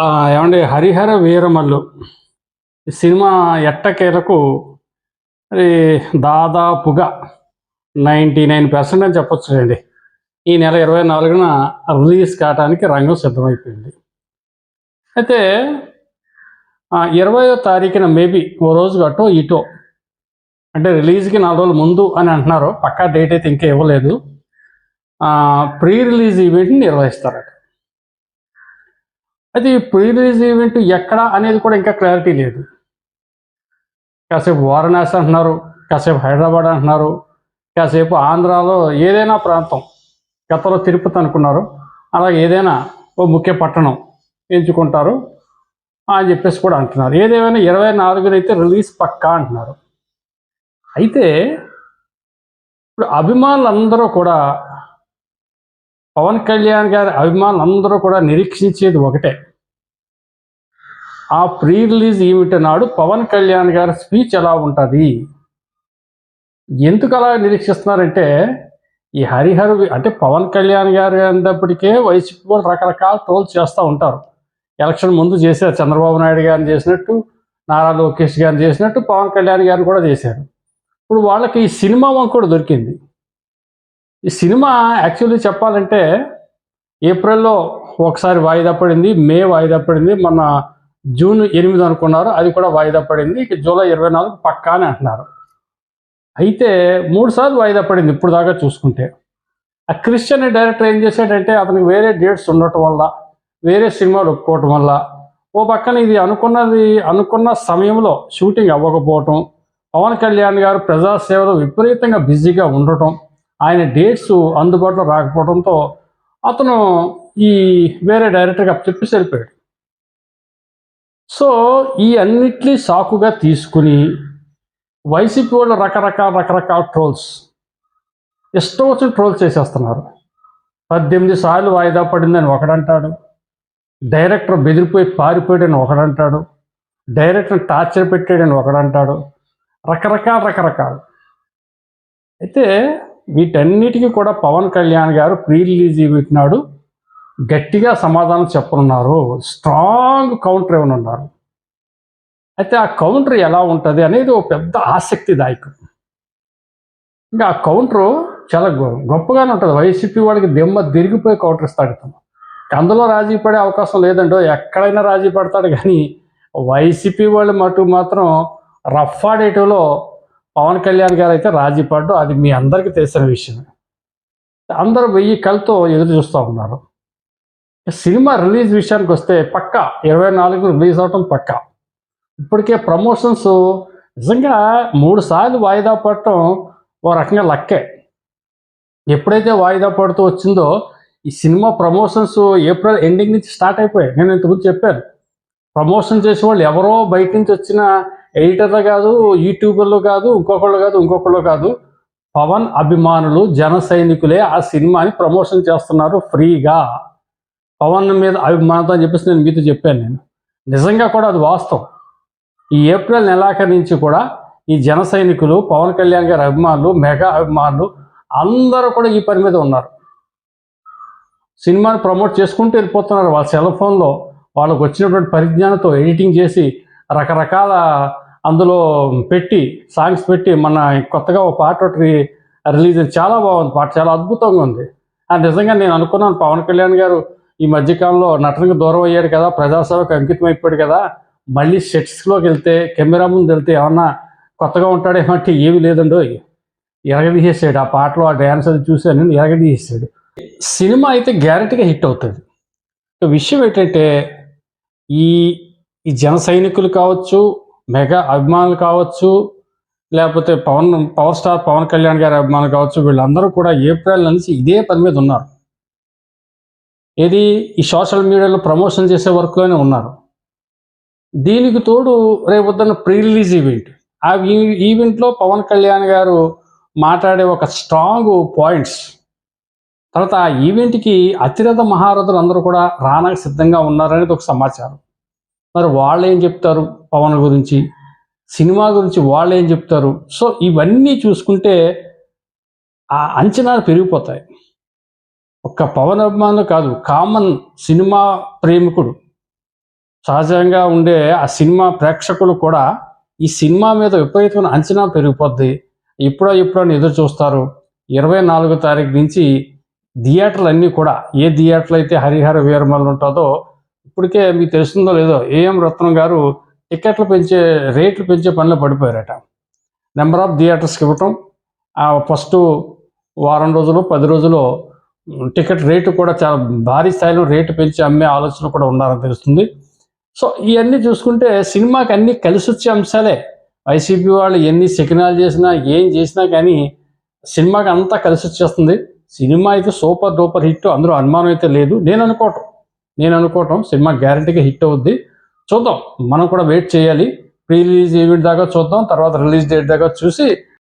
ఆ, ఏమండి హరిహర వీరమల్లు. ఈ సినిమా ఎట్టకేలకు మరి దాదాపుగా నైంటీ నైన్ పర్సెంట్ అని చెప్పొచ్చులేండి ఈ నెల ఇరవై నాలుగున రిలీజ్ కావడానికి రంగం సిద్ధమైపోయింది. అయితే ఇరవయో తారీఖున మేబీ ఓ రోజు గట్టో ఇటో అంటే రిలీజ్కి నాలుగు రోజుల ముందు అని అంటున్నారు. పక్కా డేట్ అయితే ఇంకా ఇవ్వలేదు. ప్రీ రిలీజ్ ఈవెంట్ని నిర్వహిస్తారట. అది ప్రీ రిలీజ్ ఈవెంట్ ఎక్కడ అనేది కూడా ఇంకా క్లారిటీ లేదు. కాసేపు వారణాసి అంటున్నారు కాసేపు హైదరాబాద్ అంటున్నారు కాసేపు ఆంధ్రాలో ఏదైనా ప్రాంతం గతంలో తిరుపతి అనుకున్నారు అలాగే ఏదైనా ఓ ముఖ్య పట్టణం ఎంచుకుంటారు అని చెప్పేసి కూడా అంటున్నారు. ఏదేమైనా ఇరవై నాలుగునైతే రిలీజ్ పక్కా అంటున్నారు. అయితే ఇప్పుడు అభిమానులందరూ కూడా పవన్ కళ్యాణ్ గారి అభిమానులందరూ కూడా నిరీక్షించేది ఒకటే. ఆ ప్రీ రిలీజ్ ఈవెంట్ నాడు పవన్ కళ్యాణ్ గారి స్పీచ్ ఎలా ఉంటుంది? ఎందుకు అలా నిరీక్షిస్తున్నారంటే ఈ హరిహర్ అంటే పవన్ కళ్యాణ్ గారు అన్నప్పటికే వైసీపీ వాళ్ళు రకరకాల ట్రోల్స్ చేస్తూ ఉంటారు. ఎలక్షన్ ముందు చేశారు చంద్రబాబు నాయుడు గారిని చేసినట్టు నారా లోకేష్ గారిని చేసినట్టు పవన్ కళ్యాణ్ గారిని కూడా చేశారు. ఇప్పుడు వాళ్ళకి ఈ సినిమా వంక కూడా దొరికింది. ఈ సినిమా యాక్చువల్లీ చెప్పాలంటే ఏప్రిల్లో ఒకసారి వాయిదా పడింది మే వాయిదా పడింది మన జూన్ ఎనిమిది అనుకున్నారు అది కూడా వాయిదా పడింది ఇక జూలై ఇరవై నాలుగు పక్కా అని అంటున్నారు. అయితే మూడు సార్లు వాయిదా పడింది ఇప్పుడు దాకా చూసుకుంటే. ఆ క్రిస్టియన్ డైరెక్టర్ ఏం చేశాడంటే అతనికి వేరే డేట్స్ ఉండటం వల్ల వేరే సినిమాలు ఒప్పుకోవటం వల్ల ఓ పక్కన ఇది అనుకున్నది అనుకున్న సమయంలో షూటింగ్ అవ్వకపోవటం పవన్ కళ్యాణ్ గారు ప్రజాసేవలో విపరీతంగా బిజీగా ఉండటం ఆయన డేట్స్ అందుబాటులో రాకపోవడంతో అతను ఈ వేరే డైరెక్టర్గా చెప్పి వెళ్ళిపోయాడు సో ఈ అన్నిటినీ సాకుగా తీసుకుని వైసీపీ వాళ్ళు రకరకాల రకరకాల ట్రోల్స్ ఇష్టం వచ్చిన ట్రోల్స్ చేసేస్తున్నారు. పద్దెనిమిది సార్లు వాయిదా పడిందని ఒకడంటాడు. డైరెక్టర్ బెదిరిపోయి పారిపోయాడని ఒకడంటాడు. డైరెక్టర్ టార్చర్ పెట్టాడని ఒకడంటాడు. రకరకాల రకరకాలు. అయితే వీటన్నిటికీ కూడా పవన్ కళ్యాణ్ గారు ప్రీ రిలీజ్ ఈవెంట్ నాడు గట్టిగా సమాధానం చెప్పనున్నారు. స్ట్రాంగ్ కౌంటర్ ఇవ్వనున్నారు అయితే ఆ కౌంటర్ ఎలా ఉంటుంది అనేది ఒక పెద్ద ఆసక్తిదాయకం. ఇంకా ఆ కౌంటర్ చాలా గొప్పగానే ఉంటుంది. వైసీపీ వాళ్ళకి దెమ్మ తిరిగిపోయి కౌంటర్ ఇస్తాడు తను. అందులో రాజీ పడే అవకాశం లేదండో ఎక్కడైనా రాజీ పడతాడు కానీ వైసీపీ వాళ్ళు మటు మాత్రం రఫ్ ఆడేటిలో పవన్ కళ్యాణ్ గారు అయితే రాజీ పడ్డు. అది మీ అందరికీ తెలిసిన విషయమే అందరూ వెయ్యి కళ్ళతో ఎదురు చూస్తూ ఉన్నారు. సినిమా రిలీజ్ విషయానికి వస్తే పక్కా ఇరవై నాలుగు రిలీజ్ అవటం పక్కా. ఇప్పటికే ప్రమోషన్స్ నిజంగా మూడు సార్లు వాయిదా పడటం ఓ రకంగా లక్కే. ఎప్పుడైతే వాయిదా పడుతూ వచ్చిందో ఈ సినిమా ప్రమోషన్స్ ఏప్రిల్ ఎండింగ్ నుంచి స్టార్ట్ అయిపోయాయి. నేను ఇంతకుముందు చెప్పాను. ప్రమోషన్ చేసే వాళ్ళు ఎవరో బయట నుంచి వచ్చిన ఎడిటర్లు కాదు యూట్యూబర్లు కాదు ఇంకొకళ్ళు కాదు ఇంకొకళ్ళు కాదు. పవన్ అభిమానులు జన సైనికులే ఆ సినిమాని ప్రమోషన్ చేస్తున్నారు ఫ్రీగా. పవన్ మీద అభిమానంతో అని చెప్పేసి నేను మీతో చెప్పాను నేను. నిజంగా కూడా అది వాస్తవం. ఈ ఏప్రిల్ నెలాఖరి నుంచి కూడా ఈ జన సైనికులు పవన్ కళ్యాణ్ గారి అభిమానులు మెగా అభిమానులు అందరూ కూడా ఈ పని మీద ఉన్నారు. సినిమాని ప్రమోట్ చేసుకుంటూ వెళ్ళిపోతున్నారు వాళ్ళ సెల్ ఫోన్లో. వాళ్ళకు వచ్చినటువంటి పరిజ్ఞానంతో ఎడిటింగ్ చేసి రకరకాల అందులో పెట్టి సాంగ్స్ పెట్టి మన కొత్తగా ఒక పాట ఒకటి రిలీజ్ చాలా బాగుంది పాట చాలా అద్భుతంగా ఉంది. ఆ నిజంగా నేను అనుకున్నాను పవన్ కళ్యాణ్ గారు ఈ మధ్యకాలంలో నటనకు దూరం అయ్యాడు కదా ప్రజాసేవకు అంకితం అయిపోయాడు కదా మళ్ళీ సెట్స్లోకి వెళ్తే కెమెరా ముందు వెళ్తే ఏమన్నా కొత్తగా ఉంటాడేమంటే ఏమీ లేదండో ఎరగదీసేసాడు ఆ పాటలో ఆ డ్యాన్స్ అది చూశాను ఎరగదీసేసాడు సినిమా అయితే గ్యారెంటీగా హిట్ అవుతుంది. విషయం ఏంటంటే ఈ ఈ జన సైనికులు కావచ్చు మెగా అభిమానులు కావచ్చు లేకపోతే పవన్ పవర్ స్టార్ పవన్ కళ్యాణ్ గారి అభిమానులు కావచ్చు వీళ్ళందరూ కూడా ఏప్రిల్ నుంచి ఇదే పని మీద ఉన్నారు. ఏది ఈ సోషల్ మీడియాలో ప్రమోషన్ చేసే వర్క్లోనే ఉన్నారు. దీనికి తోడు రేపొద్దున ప్రీ రిలీజ్ ఈవెంట్. ఆ ఈ- ఈవెంట్లో పవన్ కళ్యాణ్ గారు మాట్లాడే ఒక స్ట్రాంగ్ పాయింట్స్ తర్వాత ఆ ఈవెంట్కి అతిరథ మహారథులు అందరూ కూడా రానకు సిద్ధంగా ఉన్నారనేది ఒక సమాచారం. మరి వాళ్ళు ఏం చెప్తారు పవన్ గురించి? సినిమా గురించి వాళ్ళు ఏం చెప్తారు? సో ఇవన్నీ చూసుకుంటే ఆ అంచనాలు పెరిగిపోతాయి. ఒక్క పవన్ అభిమానులు కాదు కామన్ సినిమా ప్రేమికుడు. సహజంగా ఉండే ఆ సినిమా ప్రేక్షకులు కూడా ఈ సినిమా మీద విపరీతమైన అంచనా పెరిగిపోద్ది. ఎప్పుడో ఎప్పుడో అని ఎదురు చూస్తారు. ఇరవై నాలుగో తారీఖు నుంచి థియేటర్లు అన్నీ కూడా ఏ థియేటర్లు అయితే హరిహర వీరమల్లు ఉంటుందో ఇప్పటికే మీకు తెలుస్తుందో లేదో ఏఎం రత్నం గారు టికెట్లు పెంచే రేట్లు పెంచే పనిలో పడిపోయారట. నెంబర్ ఆఫ్ థియేటర్స్కి ఇవ్వటం ఆ ఫస్ట్ వారం రోజులు పది రోజులు టికెట్ రేటు కూడా చాలా భారీ స్థాయిలో రేటు పెంచి అమ్మే ఆలోచన కూడా ఉన్నారని తెలుస్తుంది. సో ఇవన్నీ చూసుకుంటే సినిమాకి అన్నీ కలిసి వచ్చే అంశాలే. వైసీపీ వాళ్ళు ఎన్ని శకినాలు చేసినా ఏం చేసినా కానీ సినిమాకి అంతా కలిసి వచ్చేస్తుంది. సినిమా అయితే సూపర్ డూపర్ హిట్ అందులో అనుమానం అయితే లేదు. నేను అనుకోవటం. నేను అనుకోవటం సినిమా గ్యారంటీగా హిట్ అవుద్ది. చూద్దాం. మనం కూడా వెయిట్ చేయాలి. ప్రీ రిలీజ్ ఈవెంట్ దాకా చూద్దాం. తర్వాత రిలీజ్ డేట్ దాకా చూసి